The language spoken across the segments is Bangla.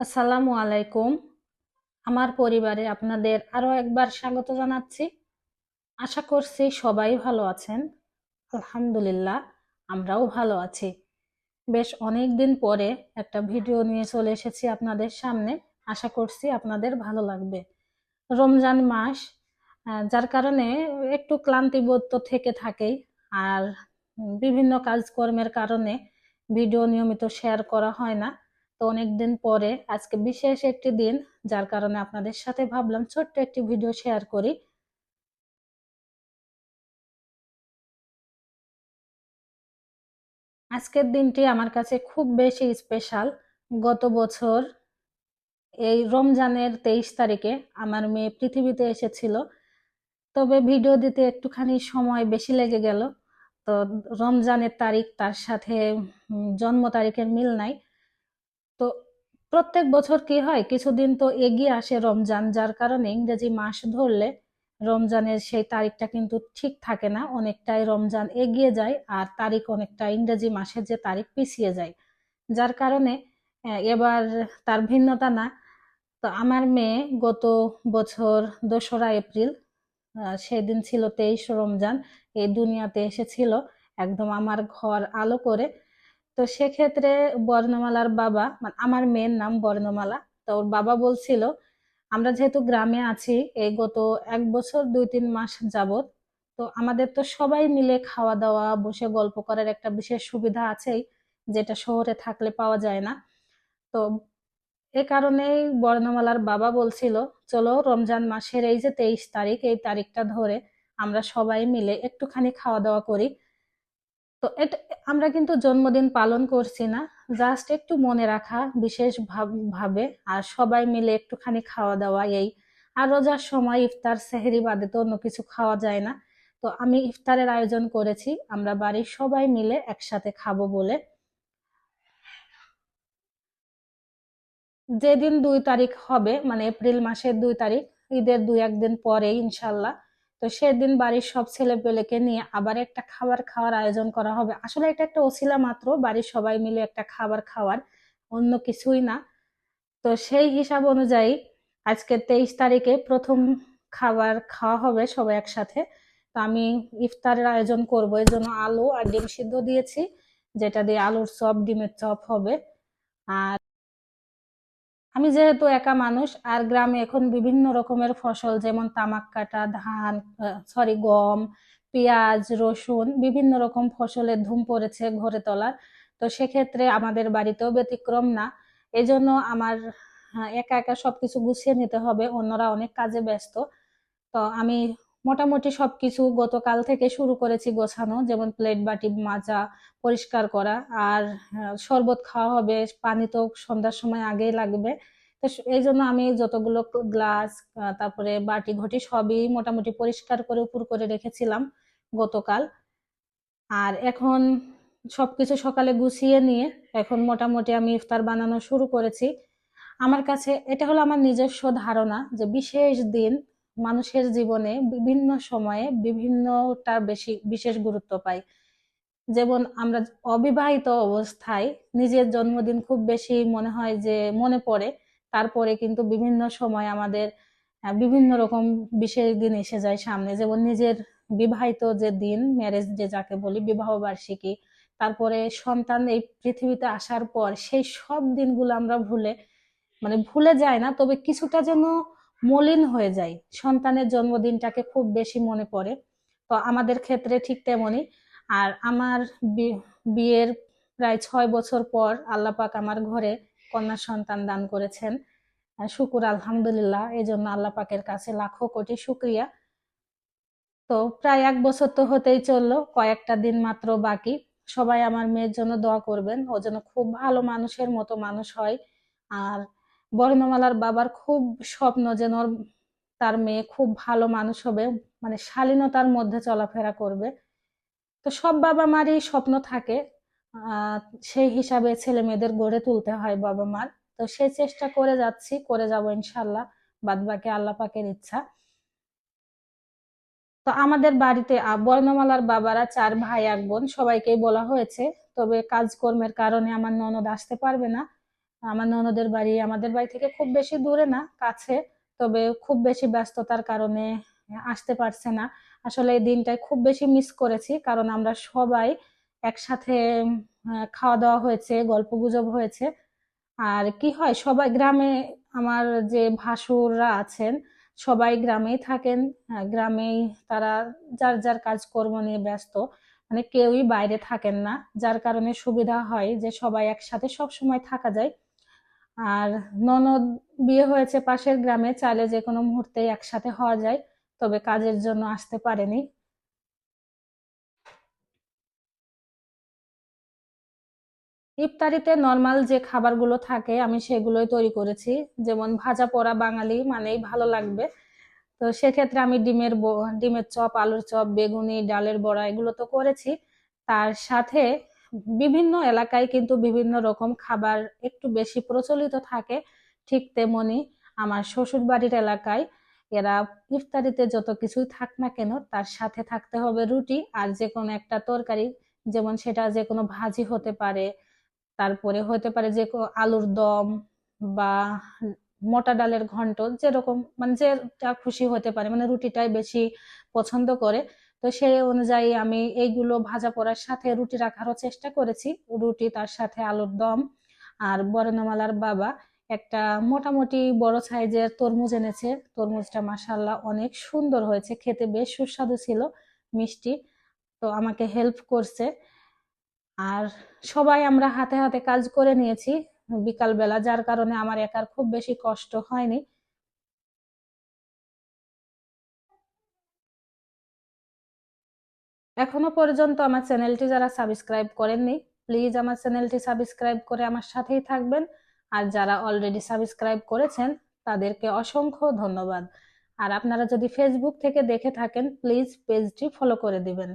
আসসালামু আলাইকুম। আমার পরিবারে আপনাদের আরও একবার স্বাগত জানাচ্ছি। আশা করছি সবাই ভালো আছেন। আলহামদুলিল্লাহ, আমরাও ভালো আছি। বেশ অনেক দিন পরে একটা ভিডিও নিয়ে চলে এসেছি আপনাদের সামনে। আশা করছি আপনাদের ভালো লাগবে। রমজান মাস যার কারণে একটু ক্লান্তিবোধ তো থেকে থাকেই। আর বিভিন্ন কাজকর্মের কারণে ভিডিও নিয়মিত শেয়ার করা হয় না। তো অনেকদিন পরে আজকে বিশেষ একটি দিন, যার কারণে আপনাদের সাথে ভাবলাম ছোট্ট একটি ভিডিও শেয়ার করি। আজকের দিনটি আমার কাছে খুব বেশি স্পেশাল গত বছর, এই রমজানের তেইশ তারিখে আমার মেয়ে পৃথিবীতে এসেছিল। তবে ভিডিও দিতে একটুখানি সময় বেশি লেগে গেল। তো রমজানের তারিখ তার সাথে জন্ম তারিখের মিল নাই। তো প্রত্যেক বছর কি হয়? কিছুদিন তো এগিয়ে আসে রমজান, যার কারণে ইংরেজি মাস ধরলে রমজানের সেই তারিখটা কিন্তু ঠিক থাকে না। অনেকটাই রমজান এগিয়ে যায় আর তারিখ অনেকটা ইংরেজি মাসের যে তারিখ পিছিয়ে যায়। যার কারণে এবার তার ভিন্নতা না। তো আমার মেয়ে গত বছর দোসরা এপ্রিল সেদিন ছিল তেইশ রমজান, এই দুনিয়াতে এসেছিল একদম আমার ঘর আলো করে। তো সেক্ষেত্রে বর্ণমালার বাবা মানে আমার মেয়ের নাম বর্ণমালা। তো ওর বাবা বলছিল, আমরা যেহেতু গ্রামে আছি, এই গত এক বছর দুই তিন মাস যাবত তো আমাদের তো সবাই মিলে খাওয়া দাওয়া বসে গল্প করার একটা বিশেষ সুবিধা আছেই, যেটা শহরে থাকলে পাওয়া যায় না। তো এ কারণেই বর্ণমালার বাবা বলছিল, চলো রমজান মাসের এই যে তেইশ তারিখ, এই তারিখটা ধরে আমরা সবাই মিলে একটুখানি খাওয়া দাওয়া করি। তো এটা, আমরা কিন্তু জন্মদিন পালন করছি না। জাস্ট একটু মনে রাখা, বিশেষ ভাব- আর সবাই মিলে একটুখানি খাওয়া দাওয়া, এই। আর রোজার সময় ইফতার, সেহরি বাদে তো অন্য কিছু খাওয়া যায় না। তো আমি ইফতারের আয়োজন করেছি। আমরা বাড়ির সবাই মিলে একসাথে খাব বলে। যেদিন দুই তারিখ হবে মানে এপ্রিল মাসের দুই তারিখ, ঈদের দুই একদিন পরে, ইনশাল্লাহ। তো সেদিন বাড়ির সব ছেলে পেলেকে নিয়ে আবার একটা খাবার খাওয়ার আয়োজন করা হবে। আসলে এটা একটা ওসিলা মাত্র, বাড়ির সবাই মিলে একটা খাবার খাওয়ার, অন্য কিছুই না। তো সেই হিসাব অনুযায়ী আজকে তেইশ তারিখে প্রথম খাবার খাওয়া হবে সবাই একসাথে। তো আমি ইফতারের আয়োজন করব। এই জন্য আলু আর ডিম সিদ্ধ দিয়েছি, যেটা দিয়ে আলুর চপ, ডিমের চপ হবে। আর আমি যেহেতু একা মানুষ আর গ্রামে এখন বিভিন্ন রকমের ফসল যেমন তামাক কাটা ধান সরি গম পেঁয়াজ রসুন বিভিন্ন রকম ফসলের ধুম পড়েছে ঘরে তোলার। তো সেক্ষেত্রে আমাদের বাড়িতেও ব্যতিক্রম না। এজন্য আমার আহ, একা একা সবকিছু গুছিয়ে নিতে হবে। অন্যরা অনেক কাজে ব্যস্ত। তো আমি মোটামুটি সবকিছু গতকাল থেকে শুরু করেছি গোছানো, যেমন প্লেট বাটি মাজা পরিষ্কার করা, আর শরবত খাওয়া হবে, পানি তো সন্ধ্যার সময় আগেই লাগবে। তো এই জন্য আমি যতগুলো গ্লাস তারপরে বাটি, ঘটি সবই মোটামুটি পরিষ্কার করে উপর করে রেখেছিলাম গতকাল। আর এখন সবকিছু সকালে গুছিয়ে নিয়ে এখন মোটামুটি আমি ইফতার বানানো শুরু করেছি। আমার কাছে, এটা হলো আমার নিজস্ব ধারণা যে বিশেষ দিন মানুষের জীবনে বিভিন্ন সময়ে বিভিন্নটা বেশি বিশেষ গুরুত্ব পায়। যেমন আমরা অবিবাহিত অবস্থায় নিজের জন্মদিন খুব বেশি মনে হয় যে মনে পড়ে, তারপরে কিন্তু বিভিন্ন সময় আমাদের বিভিন্ন রকম বিশেষ দিন এসে যায় সামনে। যেমন নিজের বিবাহিত যে দিন ম্যারেজ যে যাকে বলি, বিবাহ বার্ষিকী, তারপরে সন্তান এই পৃথিবীতে আসার পর সেই সব দিনগুলো আমরা ভুলে মানে ভুলে যায় না, তবে কিছুটা যেন মলিন হয়ে যায়। সন্তানের জন্মদিনটাকে খুব বেশি মনে পড়ে। তো আমাদের ক্ষেত্রে ঠিক তেমনই। আর আমার বিয়ের প্রায় ছয় বছর পর আল্লাহ পাক আমার ঘরে কন্যা সন্তান দান করেছেন। শুকুর আলহামদুলিল্লাহ। এই জন্য আল্লাহ পাকের কাছে লাখো কোটি শুক্রিয়া। তো প্রায় এক বছর তো হতেই চলল, কয়েকটা দিন মাত্র বাকি। সবাই আমার মেয়ের জন্য দোয়া করবেন। ও যেন খুব ভালো মানুষের মতো মানুষ হয়। আর বর্ণমালার বাবার খুব স্বপ্ন যেন তার মেয়ে খুব ভালো মানুষ হবে মানে শালীনতার মধ্যে চলাফেরা করবে। তো সব বাবা মারই স্বপ্ন থাকে। সেই হিসাবে ছেলে মেয়েদের গড়ে তুলতে হয় বাবা মার। তো সেই চেষ্টা করে যাচ্ছি, করে যাব ইনশাল্লাহ বাদ বাকি আল্লাহ পাকের ইচ্ছা। তো আমাদের বাড়িতে বর্ণমালার বাবারা চার ভাই, এক বোন, সবাইকেই বলা হয়েছে। তবে কাজকর্মের কারণে আমার ননদ আসতে পারবে না। আমার ননদের বাড়ি, আমাদের বাড়ি থেকে খুব বেশি দূরে না, কাছে। তবে খুব বেশি ব্যস্ততার কারণে আসতে পারছে না। আসলে এই দিনটাই খুব বেশি মিস করেছি, কারণ আমরা সবাই একসাথে খাওয়া দাওয়া হয়েছে গল্প গুজব হয়েছে। আর কি হয়, সবাই গ্রামে, আমার যে ভাসুররা আছেন, সবাই গ্রামেই থাকেন। গ্রামেই তারা যার যার কাজকর্ম নিয়ে ব্যস্ত। মানে কেউই বাইরে থাকেন না, যার কারণে সুবিধা হয় যে সবাই একসাথে সব সময় থাকা যায়। আর ননদ বিয়ে হয়েছে পাশের গ্রামে, চাইলে যে কোনো মুহূর্তে একসাথে হওয়া যায়, তবে কাজের জন্য আসতে পারেনি। ইফতারিতে নর্মাল যে খাবারগুলো থাকে, আমি সেগুলোই তৈরি করেছি। যেমন ভাজা পোড়া বাঙালি মানেই ভালো লাগবে। তো সেক্ষেত্রে আমি ডিমের ডিমের চপ, আলুর চপ, বেগুনি, ডালের বড়া এগুলো তো করেছি। তার সাথে বিভিন্ন এলাকায় কিন্তু বিভিন্ন রকম খাবার একটু বেশি প্রচলিত থাকে, ঠিক তেমনি আমার শ্বশুর বাড়ির এলাকায় এরা ইফতারিতে যত কিছুই থাক না কেন তার সাথে থাকতে হবে রুটি আর যে কোনো একটা তরকারি, যেমন সেটা যে কোনো ভাজি হতে পারে, তারপরে হতে পারে যে আলুর দম বা মোটা ডালের ঘন্ট, যেরকম মানে যেটা খুশি হতে পারে মানে রুটিটাই বেশি পছন্দ করে। তো সেই অনুযায়ী আমি এইগুলো ভাজা পড়ার সাথে রুটি রাখারও চেষ্টা করেছি। রুটি তার সাথে আলুর দম আর বরণমালার বাবা একটা মোটামুটি বড় সাইজের তরমুজ এনেছে। তরমুজটা মাসাল্লাহ অনেক সুন্দর হয়েছে, খেতে বেশ সুস্বাদু ছিল, মিষ্টি। তো আমাকে হেল্প করছে। আর সবাই আমরা হাতে হাতে কাজ করে নিয়েছি। বিকালবেলা, যার কারণে আমার একার খুব বেশি কষ্ট হয়নি। এখনও পর্যন্ত আমার চ্যানেলটি যারা সাবস্ক্রাইব করেননি প্লিজ আমার চ্যানেলটি সাবস্ক্রাইব করে আমার সাথেই থাকবেন। আর যারা অলরেডি সাবস্ক্রাইব করেছেন, তাদেরকে অসংখ্য ধন্যবাদ। আর আপনারা যদি ফেসবুক থেকে দেখে থাকেন প্লিজ পেজটি ফলো করে দিবেন।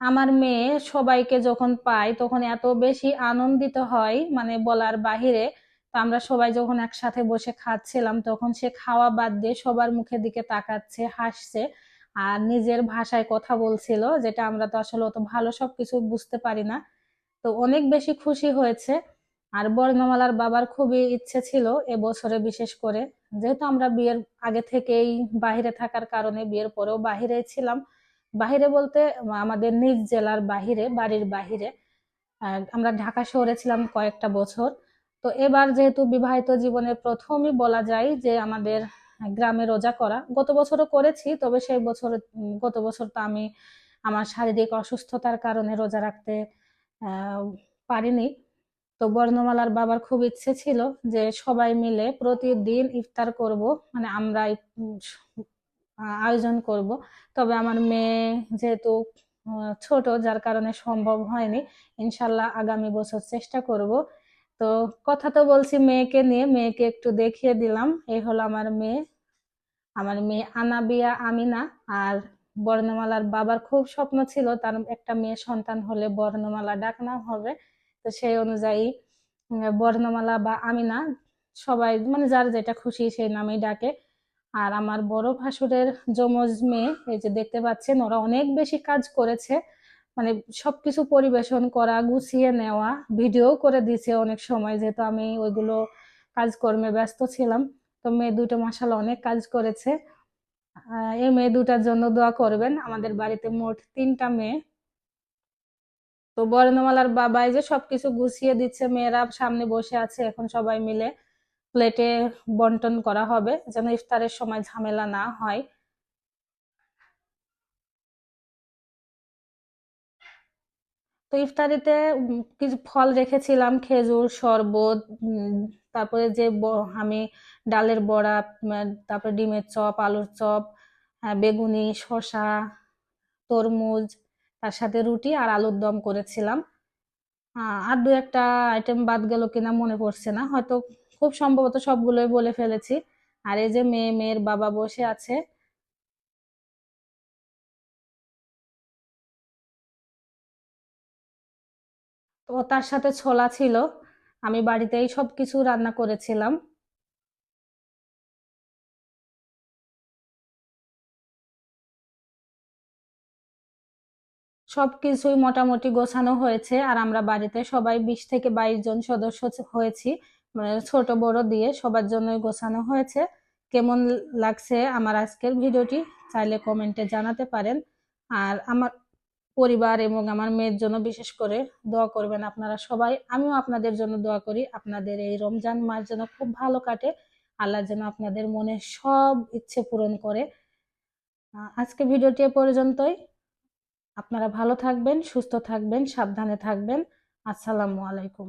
আমার মেয়ে সবাইকে যখন পাই তখন এত বেশি আনন্দিত হয় মানে বলার বাহিরে আমরা সবাই যখন একসাথে বসে খাচ্ছিলাম, তখন সে খাওয়া বাদ দিয়ে সবার মুখের দিকে তাকাচ্ছে, হাসছে আর নিজের ভাষায় কথা বলছিল, যেটা আমরা তো আসলে অত ভালো সব কিছু বুঝতে পারি না। তো অনেক বেশি খুশি হয়েছে আর বর্ণমালার বাবার খুবই ইচ্ছে ছিল এবছরে বিশেষ করে। যেহেতু আমরা বিয়ের আগে থেকেই বাহিরে থাকার কারণে বিয়ের পরেও বাহিরে ছিলাম। বাহিরে বলতে আমাদের নিজ জেলার বাহিরে বাড়ির বাহিরে আমরা ঢাকা শহরে ছিলাম কয়েকটা বছর। তো এবার যেহেতু বিবাহিত জীবনে প্রথমই বলা যায় যে আমাদের গ্রামে রোজা করা, গত বছরও করেছি, তবে সেই বছর গত বছর তো আমি আমার শারীরিক অসুস্থতার কারণে রোজা রাখতে পারিনি। তো বর্ণমালার বাবার খুব ইচ্ছে ছিল যে সবাই মিলে প্রতিদিন ইফতার করব মানে আমরা আয়োজন করব। তবে আমার মেয়ে যেহেতু ছোট, যার কারণে সম্ভব হয়নি, ইনশাল্লাহ আগামী বছর চেষ্টা করব। তো কথা তো বলছি মেয়েকে নিয়ে, মেয়েকে একটু দেখিয়ে দিলাম। এই হলো আমার মেয়ে। আমার মেয়ে আনাবিয়া আমিনা আর বর্ণমালার বাবার খুব স্বপ্ন ছিল তার একটা মেয়ে সন্তান হলে বর্ণমালা ডাক নাম হবে। তো সেই অনুযায়ী বর্ণমালা বা আমিনা সবাই মানে যার যেটা খুশি সেই নামেই ডাকে। আর আমার বড় ভাসুরের যমজ মেয়ে, এই যে দেখতে পাচ্ছেন, ওরা অনেক বেশি কাজ করেছে। মানে সবকিছু পরিবেশন করা, গুছিয়ে নেওয়া, ভিডিও করে দিছে অনেক সময় যেহেতু আমি ওইগুলো কাজকর্মে ব্যস্ত ছিলাম। তো মেয়ে দুটো মাসাল অনেক কাজ করেছে। এই মেয়ে দুটার জন্য দোয়া করবেন। আমাদের বাড়িতে মোট তিনটা মেয়ে। তো বর্ণমালার বাবাই যে সবকিছু গুছিয়ে দিচ্ছে, মেয়েরা সামনে বসে আছে এখন সবাই মিলে। প্লেটে বন্টন করা হবে যেন ইফতারের সময় ঝামেলা না হয়। ইফতারিতে কিছু ফল রেখেছিলাম, খেজুর, শরবত তারপরে যে আমি ডালের বড়া তারপরে ডিমের চপ, আলুর চপ বেগুনি, শসা, তরমুজ, তার সাথে রুটি আর আলুর দম করেছিলাম। আর দু একটা আইটেম বাদ গেল কিনা মনে পড়ছে না, হয়তো খুব সম্ভবত সবগুলোই বলে ফেলেছি। আর এই যে মেয়ে, মেয়ের বাবা বসে আছে তো তার সাথে ছোলা ছিল। আমি বাড়িতেই সব কিছু রান্না করেছিলাম। সব কিছুই মোটামুটি গোছানো হয়েছে আর আমরা বাড়িতে সবাই বিশ থেকে বাইশ জন সদস্য হয়েছি। মানে ছোট বড় দিয়ে সবার জন্যই গোছানো হয়েছে। কেমন লাগছে আমার আজকের ভিডিওটি চাইলে কমেন্টে জানাতে পারেন। আর আমার পরিবার এবং আমার মেয়ের জন্য বিশেষ করে দোয়া করবেন আপনারা সবাই। আমিও আপনাদের জন্য দোয়া করি। আপনাদের এই রমজান মাস যেন খুব ভালো কাটে। আল্লাহ যেন আপনাদের মনে সব ইচ্ছে পূরণ করে। আজকে ভিডিওটি পর্যন্তই। আপনারা ভালো থাকবেন, সুস্থ থাকবেন, সাবধানে থাকবেন। আসসালামু আলাইকুম।